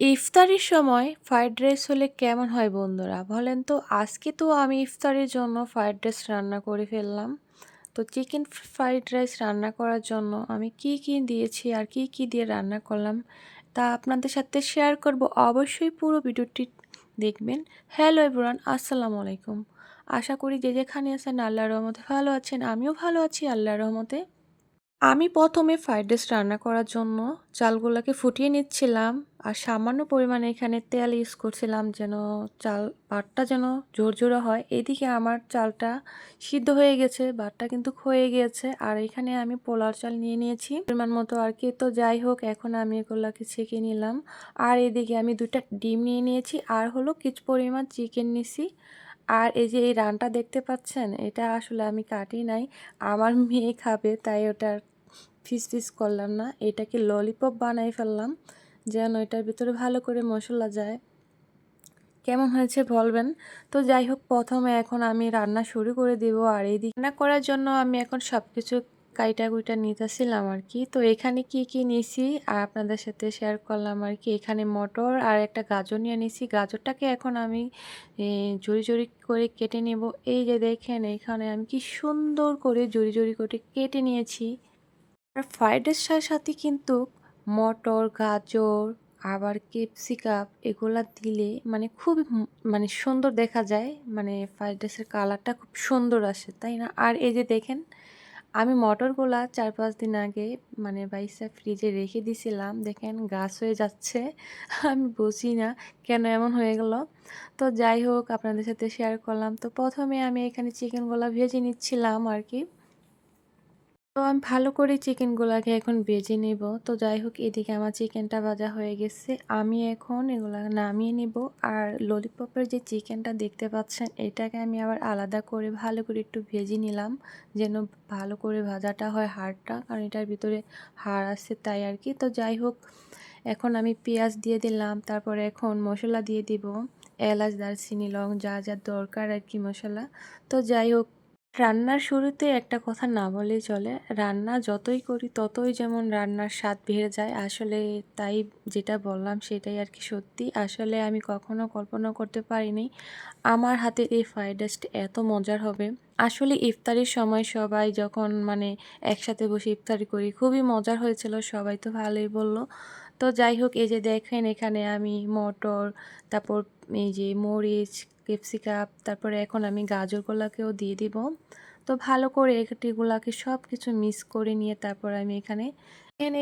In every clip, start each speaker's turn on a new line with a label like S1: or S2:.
S1: ইফতারির সময় fried rice হলে কেমন হয় বন্ধুরা? বলেন তো, আজকে তো আমি ইফতারের জন্য ফ্রাইড রাইস রান্না করে ফেললাম। তো চিকেন ফ্রাইড রাইস রান্না করার জন্য আমি কি কি দিয়েছি আর কি কি দিয়ে রান্না করলাম তা আপনাদের সাথে শেয়ার করব। অবশ্যই পুরো ভিডিওটি দেখবেন। হ্যালো এভরান আসসালামু আলাইকুম। আশা করি যে যেখানে আছেন আল্লাহর রহমতে ভালো আছেন। আমিও ভালো আছি আল্লাহর রহমতে। আমি প্রথমে ফ্রাইড রাইস রান্না করার জন্য চালগুলোকে ফুটিয়ে নিচ্ছিলাম আর সামান্য পরিমাণে এখানে তেল ইউজ করছিলাম যেন চাল ভাতটা যেন ঝোরঝোরে হয়। এদিকে আমার চালটা সিদ্ধ হয়ে গেছে ভাতটা কিন্তু হয়ে গিয়েছে আর এখানে আমি পোলার চাল নিয়ে নিয়েছি। পরিমাণ মতো আর কি, তো যাই হোক, এখন আমি এগুলোকে ছেঁকে নিলাম। আর এদিকে আমি দুটা ডিম নিয়ে নিয়েছি আর হলো কিছু পরিমাণ চিকেন নিছি আর এই যে এই রানটা দেখতে পাচ্ছেন, এটা আসলে আমি কাটি নাই। আমার মেয়ে খাবে, তাই ওটার ফিস ফিস করলাম না। এটাকে ললিপপ বানাই ফেললাম, যেন এটার ভিতরে ভালো করে মশলা যায়। কেমন হয়েছে বলবেন? তো যাই হোক, প্রথমে এখন আমি রান্না শুরু করে দেব, আর এই রান্না করার জন্য আমি এখন সব কিছু কাইটা কুইটা নিতেছিলাম আর কি তো এখানে কি কি নিছি? আর আপনাদের সাথে শেয়ার করলাম আর কি এখানে মটর আর একটা গাজর নিয়ে নিছি। গাজরটাকে এখন আমি জড়ি জড়ি করে কেটে নেব। এই যে দেখেন, এখানে আমি কি সুন্দর করে জড়ি জড়ি করে কেটে নিয়েছি। আর ফ্রাইড রাইসের সাথে কিন্তু মটর, গাজর, আবার ক্যাপসিকাম এগুলা দিলে মানে খুব মানে সুন্দর দেখা যায়। মানে ফ্রাইড রাইসের কালারটা খুব সুন্দর আসে, তাই না? আর এই যে দেখেন আমি মটরগুলা চার পাঁচ দিন আগে মানে বাইসা ফ্রিজে রেখে দিছিলাম। দেখেন গাছ হয়ে যাচ্ছে। আমি বুঝি না কেন এমন হয়ে গেল। তো যাই হোক, আপনাদের সাথে শেয়ার করলাম। তো প্রথমে আমি এখানে চিকেনগুলা ভেজে নিচ্ছিলাম আর কি। তো আমি ভালো করে চিকেনগুলাকে এখন বেজে নেব। তো যাই হোক এদিকে আমার চিকেনটা ভাজা হয়ে গেছে। আমি এখন এগুলা নামিয়ে নেব। আর ললিপপের যে চিকেনটা দেখতে পাচ্ছেন, এটাকে আমি আবার আলাদা করে ভালো করে একটু ভেজে নিলাম, যেন ভালো করে ভাজাটা হয় হাড়টা। কারণ এটার ভিতরে হাড় আছে তাই আর কি। তো যাই হোক এখন আমি পেঁয়াজ দিয়ে দিলাম, তারপরে এখন মশলা দিয়ে দিব। এলাচ, দারচিনি, লং, যা যা দরকার আর কি মশলা। তো যাই হোক রান্নার শুরুতে একটা কথা না বলেই চলে। রান্না যতই করি, ততই যেমন রান্নার স্বাদ বেড়ে যায়। আসলে তাই যেটা বললাম, সেটাই আর কি সত্যি। আসলে আমি কখনো কল্পনা করতে পারিনি, আমার হাতে এই ফ্রাইড রাইসটা এত মজার হবে। আসলে ইফতারির সময় সবাই যখন মানে একসাথে বসে ইফতারি করি, খুবই মজার হয়েছিল, সবাই তো ভালোই বলল। তো যাই হোক, এই যে দেখেন এখানে আমি মটর, তারপর এই যে মরিচ ক্যাপসিকাম তারপরে এখন আমি গাজরগুলোকেও দিয়ে দিব। তো ভালো করে এগুলাকে সব কিছু মিক্স করে নিয়ে তারপর আমি এখানে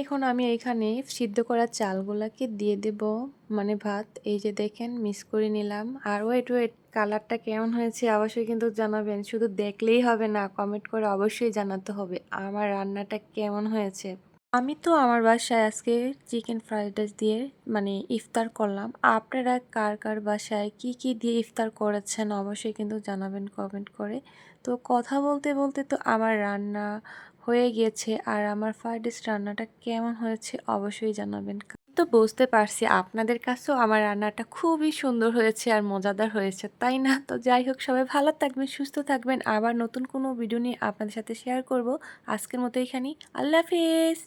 S1: এখন আমি এখানে সিদ্ধ করা চালগুলাকে দিয়ে দেব। মানে ভাত, এই যে দেখেন, মিক্স করে নিলাম। আর ওয়েট ওয়েট, কালারটা কেমন হয়েছে অবশ্যই কিন্তু জানাবেন। শুধু দেখলেই হবে না, কমেন্ট করে অবশ্যই জানাতে হবে। আমার রান্নাটা কেমন হয়েছে? আমি তো আমার বাসায় আজকে চিকেন ফ্রাইড রাইস দিয়ে মানে ইফতার করলাম। আপনারা কার কার বাসায় কি কি দিয়ে ইফতার করেছেন অবশ্যই কিন্তু জানাবেন কমেন্ট করে। তো কথা বলতে বলতে তো আমার রান্না হয়ে গিয়েছে আর আমার ফ্রাইড রাইস রান্নাটা কেমন হয়েছে অবশ্যই জানাবেন। তো বুঝতে পারছি আপনাদের কাছেও আমার রান্নাটা খুবই সুন্দর হয়েছে আর মজাদার হয়েছে, তাই না? তো যাই হোক, সবাই ভালো থাকবেন, সুস্থ থাকবেন। আবার নতুন কোনো ভিডিও নিয়ে আপনাদের সাথে শেয়ার করব। আজকের মতো এখানেই। আল্লাহ হাফিজ!